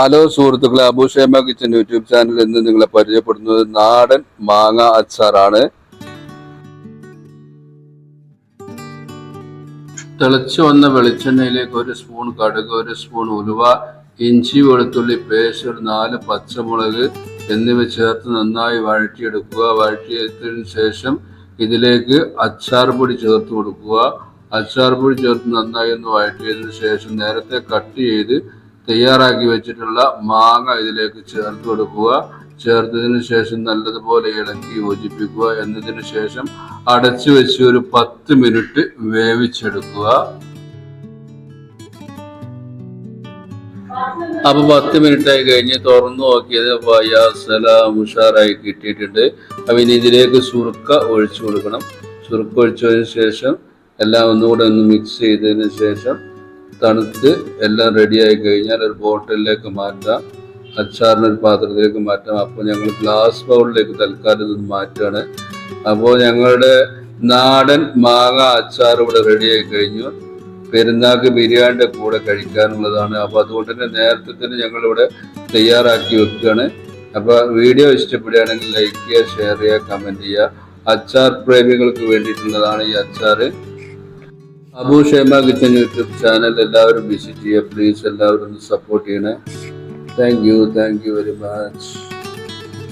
Hello സുഹൃത്തുക്കളെ അബുഷേമ kitchen YouTube channel എന്ന് നിങ്ങളെ പരിചയപ്പെടുന്നത് നാടൻ മാങ്ങ അച്ചാറാണ്. തിളച്ചു വന്ന വെളിച്ചെണ്ണയിലേക്ക് ഒരു സ്പൂൺ കടുക് ഒരു സ്പൂൺ ഉലുവ ഇഞ്ചി വെളുത്തുള്ളി പേസ്റ്റ് ഒരു നാല് പച്ചമുളക് എന്നിവ ചേർത്ത് നന്നായി വഴറ്റിയെടുക്കുക. വഴറ്റിയെടുത്തതിനു ശേഷം ഇതിലേക്ക് അച്ചാർ പൊടി ചേർത്ത് കൊടുക്കുക. അച്ചാർ പൊടി ചേർത്ത് നന്നായി ഒന്ന് വഴറ്റിയതിനു ശേഷം നേരത്തെ കട്ട് ചെയ്ത് തയ്യാറാക്കി വെച്ചിട്ടുള്ള മാങ്ങ ഇതിലേക്ക് ചേർത്ത് കൊടുക്കുക. ചേർത്തതിന് ശേഷം നല്ലതുപോലെ ഇളക്കി യോജിപ്പിക്കുക. എന്നതിന് ശേഷം അടച്ചു വെച്ച് ഒരു പത്ത് മിനിറ്റ് വേവിച്ചെടുക്കുക. അപ്പൊ പത്ത് മിനിറ്റ് ആയി കഴിഞ്ഞ് തുറന്നു നോക്കിയത് വയാസല ഉഷാറായി കിട്ടിയിട്ടുണ്ട്. അപ്പൊ ഇനി ഇതിലേക്ക് സുറുക്ക ഒഴിച്ചു കൊടുക്കണം. സുറുക്ക ഒഴിച്ചതിന് ശേഷം എല്ലാം ഒന്നുകൂടെ ഒന്ന് മിക്സ് ചെയ്തതിന് ശേഷം തണുത്ത് എല്ലാം റെഡിയായി കഴിഞ്ഞാൽ ഒരു ബോട്ടിലേക്ക് മാറ്റാം അച്ചാറിന് ഒരു പാത്രത്തിലേക്ക് മാറ്റാം. അപ്പോൾ ഞങ്ങൾ ഗ്ലാസ് ബൗളിലേക്ക് തൽക്കാലം ഇത് മാറ്റുകയാണ്. അപ്പോൾ ഞങ്ങളുടെ നാടൻ മാങ്ങ അച്ചാർ ഇവിടെ റെഡിയായി കഴിഞ്ഞു. പെരുന്നാൾക്ക് ബിരിയാണിയുടെ കൂടെ കഴിക്കാനുള്ളതാണ്. അപ്പോൾ അതുകൊണ്ട് തന്നെ നേരത്തെ തന്നെ ഞങ്ങളിവിടെ തയ്യാറാക്കി വെക്കുകയാണ്. അപ്പോൾ വീഡിയോ ഇഷ്ടപ്പെടുകയാണെങ്കിൽ ലൈക്ക് ചെയ്യുക ഷെയർ ചെയ്യുക കമന്റ് ചെയ്യുക. അച്ചാർ പ്രേമികൾക്ക് വേണ്ടിയിട്ടുള്ളതാണ് ഈ അച്ചാർ. Abu Shema kitchen YouTube channel എല്ലാവരും വിസിറ്റ് ചെയ്യുക. പ്ലീസ് എല്ലാവരും സപ്പോർട്ട് ചെയ്യണേ. Thank you thank you very much